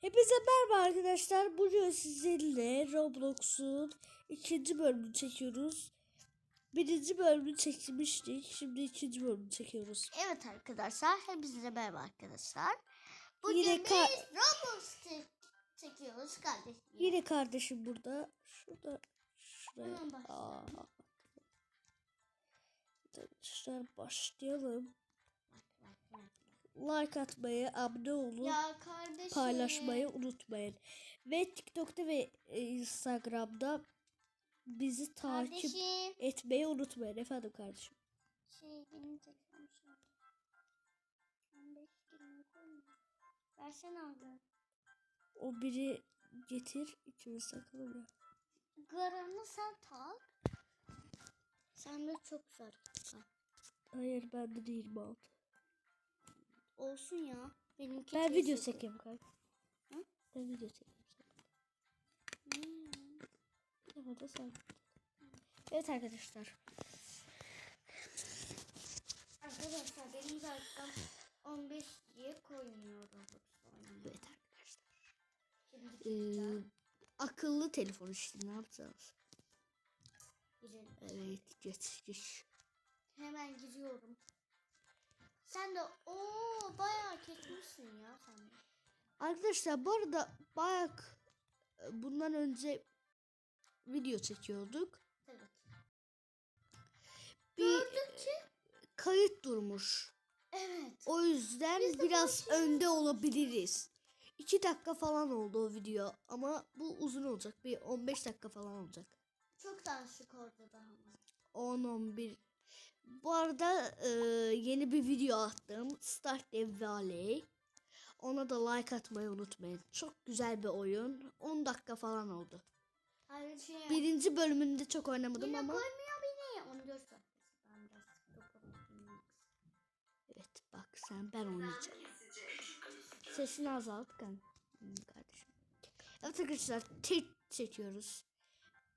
Hepinize merhaba arkadaşlar. Bugün sizinle Roblox'un ikinci bölümünü çekiyoruz. Birinci bölümünü çekmiştik. Şimdi ikinci bölümünü çekiyoruz. Evet arkadaşlar, hepinize merhaba arkadaşlar. Bugün Yine biz ka- Roblox çek- çekiyoruz kardeşim. Yine kardeşim burada. Şurada. Şuraya. Aa. Arkadaşlar başlayalım. Bak, bak, bak. Like atmayı, abone olun. Ya kardeşim. paylaşmayı unutmayın. Ve TikTok'ta ve e, Instagram'da bizi takip Kardeşim. etmeyi unutmayın efendim kardeşim. Şey benim telefonum şu an. 15 günlük. Versene abi. O biri getir ikimiz takalım ya. Garanı sen tak. Sen de çok güzel. Ha, Hayır bende de 26. Olsun ya. Benimki Ben video çekeyim kanka. Hı? Ben video çekeyim. Ne ya? Evet, da sen. Evet arkadaşlar. Arkadaşlar benim dakikam 15 diye koymuyor Roblox'ta oynamaya. Evet arkadaşlar. Şimdi Ee, akıllı telefon işte ne yapacağız? Girelim. Evet geç geç. Hemen giriyorum. Sen de o bayağı kesmişsin ya sen. de. Arkadaşlar bu arada bayağı e, bundan önce video çekiyorduk. Evet. Bir Gördükçe kayıt durmuş. evet. O yüzden Biz biraz önde olabiliriz. 2 dakika falan oldu o video ama bu uzun olacak. Bir 15 dakika falan olacak. Çok danışık orada daha ama. 10-11. Bu arada e, yeni bir video attım. Start Dev Valley. Ona da like atmayı unutmayın. Çok güzel bir oyun. 10 dakika falan oldu. Hayır şey. Birinci bölümünde çok oynamadım Yine ama. koymuyor beni. 14 dakikası. Ben biraz dokunmayayım. Evet bak sen ben oynayacağım. Sesini azalt kan kardeşim. Evet arkadaşlar tek çekiyoruz.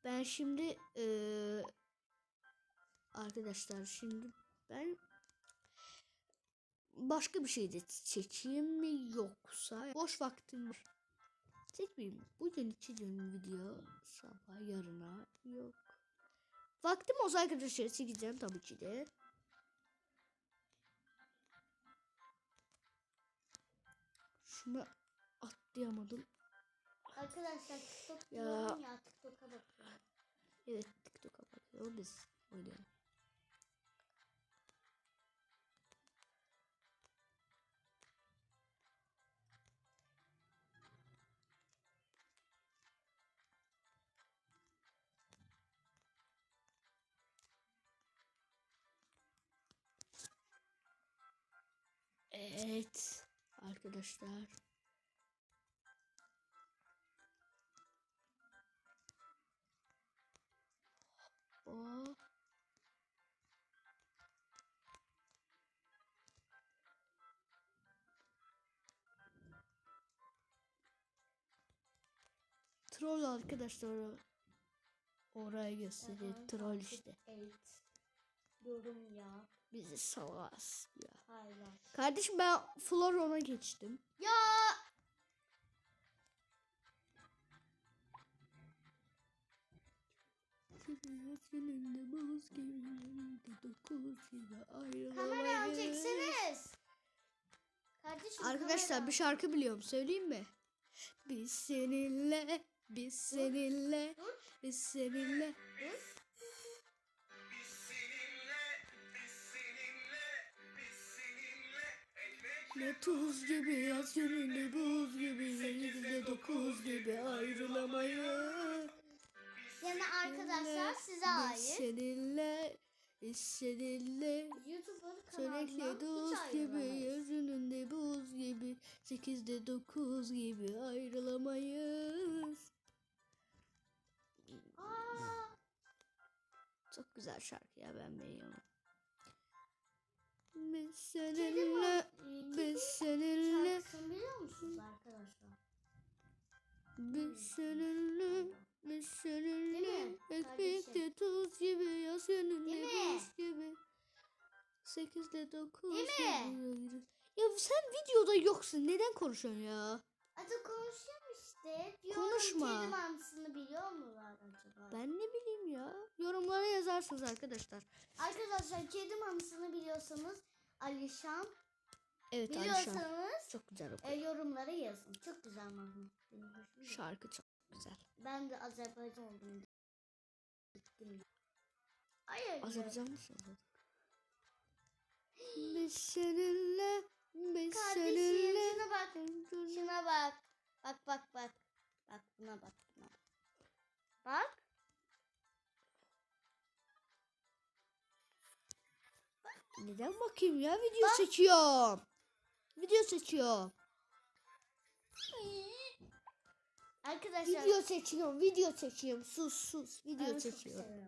Ben şimdi eee, arkadaşlar şimdi ben başka bir şey de çekeyim mi yoksa boş vaktim var. Çekmeyeyim. Bugün gün video sabah yarına yok. Vaktim olsa arkadaşlar çekeceğim tabii ki de. Şunu atlayamadım. Arkadaşlar TikTok Ya. ya TikTok'a bakıyorum. Evet TikTok'a bakıyorum biz oynayalım. Evet arkadaşlar. O Troll arkadaşlar. Oraya gösteriyor. Aha, Troll işte. et. Yorum ya. Bizi salas ya. Hayır. Kardeşim ben Floron'a geçtim. Ya Seninle buz gibi dokuz kameramı ayrılamayız. çekseniz. Kardeşim Arkadaşlar kamera. bir şarkı biliyorum söyleyeyim mi? Biz seninle, biz seninle, biz seninle. Dur. Tuz gibi yaz gününde buz gibi sekizde dokuz gibi ayrılamayız. Yani arkadaşlar size ait. seninle. YouTuber Sürekli dost gibi önünde buz gibi sekizde dokuz gibi ayrılamayız. Aa, Çok güzel şarkı ya ben beğeniyorum. Biz seninle, biz seninle, biliyor musunuz arkadaşlar? biz seninle, biz seninle. Mi Ekmekte tuz gibi Değil mi? buz gibi. Sekizde dokuz Değil gibi. Ya sen videoda yoksun neden konuşuyorsun ya? Hadi konuş konuşuyorum işte. Diyorum Konuşma. kedi mantısını biliyor mular acaba? Ben ne bileyim ya. Yorumlara yazarsınız arkadaşlar. Arkadaşlar kedi mantısını biliyorsanız Alişan Evet Alişan. biliyorsanız Çok güzel e, okuyor. yorumlara yazın. Çok güzel gitti. Şarkı çok güzel. Ben de Azerbaycan oldum. Gittim. Hayır. Azerbaycan mısın? Biz seninle, biz Kardeşim bak. Bak bak bak. Bak buna bak. Buna. Bak. Neden bakayım ya? Video seçiyorum. Video seçiyorum. Arkadaşlar. Video seçiyorum. Video seçiyorum. Sus sus. ben Video çok seçiyorum.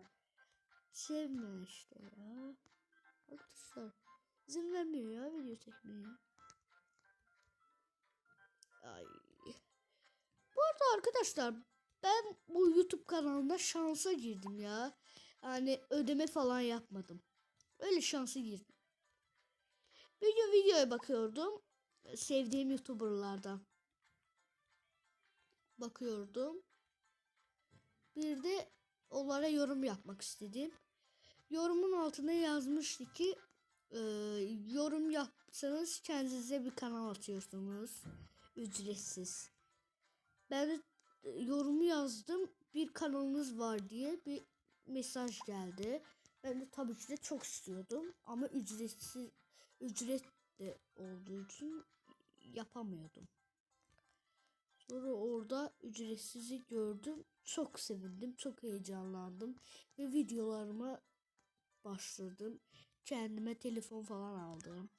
Sevme işte ya. Arkadaşlar izin vermiyor ya video çekmeye. Ay. Bu arada arkadaşlar ben bu YouTube kanalına şansa girdim ya. Yani ödeme falan yapmadım. Öyle şansa girdim. Gün videoya bakıyordum. Sevdiğim YouTuber'lardan. Bakıyordum. Bir de onlara yorum yapmak istedim. Yorumun altına yazmıştı ki e, yorum yapsanız kendinize bir kanal atıyorsunuz. Ücretsiz. Ben e, yorumu yazdım. Bir kanalınız var diye bir mesaj geldi. Ben de tabii ki de çok istiyordum ama ücretsiz ücret de olduğu için yapamıyordum. Sonra orada ücretsizi gördüm. Çok sevindim, çok heyecanlandım ve videolarıma başladım. Kendime telefon falan aldım.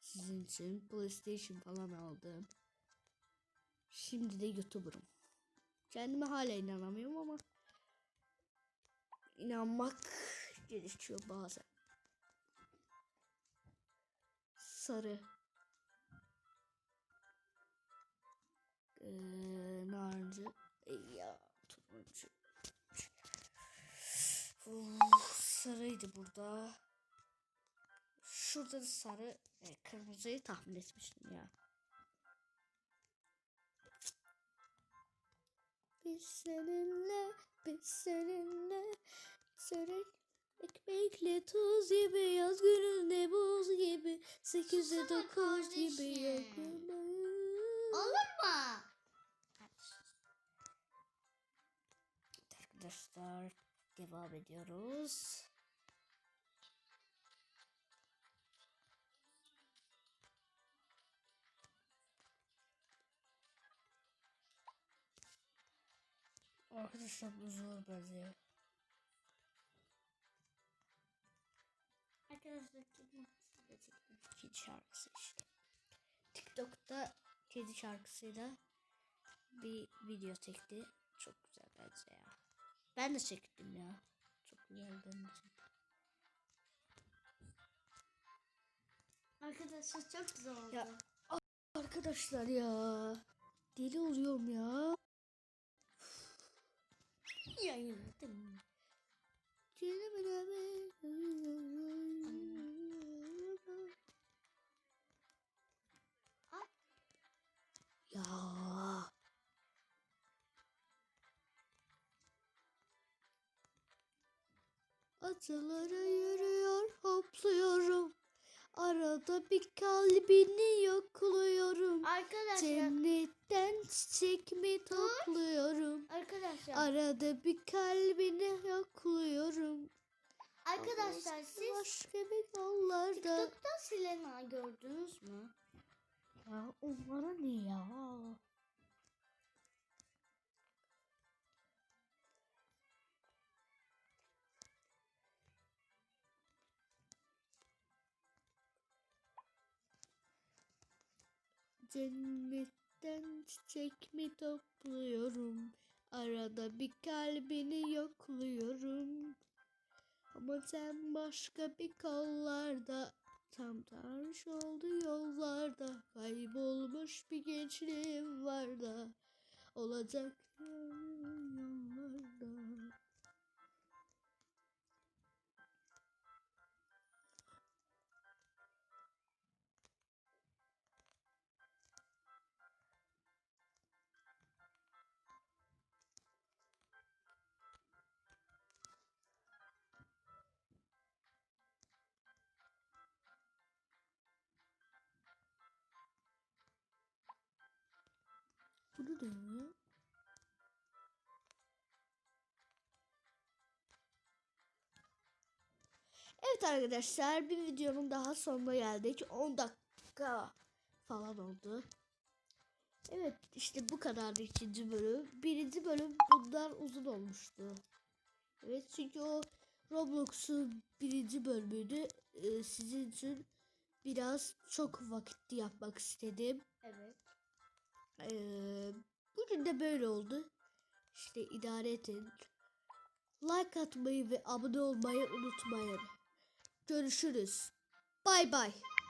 Sizin için PlayStation falan aldım. Şimdi de YouTuber'ım. Kendime hala inanamıyorum ama inanmak gerekiyor bazen. Sarı. Ee, narıncı. Ey ya turuncu. Uf, sarıydı burada. Şurada da sarı, e, kırmızıyı tahmin etmiştim ya. Biz seninle, biz seninle, sörek ekmekle tuz gibi yaz gününde buz gibi sekize dokuz gibi kardeşim. yakın. Olur mu? Arkadaşlar devam ediyoruz. Arkadaşlar bu zor benziyor. Arkadaşlar kedi şarkısı işte. TikTok'ta kedi şarkısıyla bir video çekti. Çok güzel bence ya. Ben de çektim ya. Çok güzel ben de çektim. Arkadaşlar çok güzel oldu. Ya, Arkadaşlar ya. Deli oluyorum ya. Yayınladım. Ay. Ya. Atalara yürüyor hopluyorum. Arada bir kalbini yokluyorum. Arkadaşlar. Cennetten çiçek mi topluyorum? Arkadaşlar. Arada bir kalbini yokluyorum. arkadaşlar siz Başka bir yollarda. TikTok'ta Selena gördünüz mü? Ya onlara ne ya? Cennetten çiçek mi topluyorum? Arada bir kalbini yokluyorum. Ama sen başka bir kollarda Tam tarş oldu yollarda Kaybolmuş bir gençliğim var da Olacak Da ya. Evet arkadaşlar bir videonun daha sonuna geldik. 10 dakika falan oldu. Evet işte bu kadardı ikinci bölüm. Birinci bölüm bundan uzun olmuştu. Evet çünkü o Roblox'un birinci bölümünü e, sizin için biraz çok vakitli yapmak istedim. Evet. Ee, bugün de böyle oldu. İşte idare edin. Like atmayı ve abone olmayı unutmayın. Görüşürüz. Bay bay.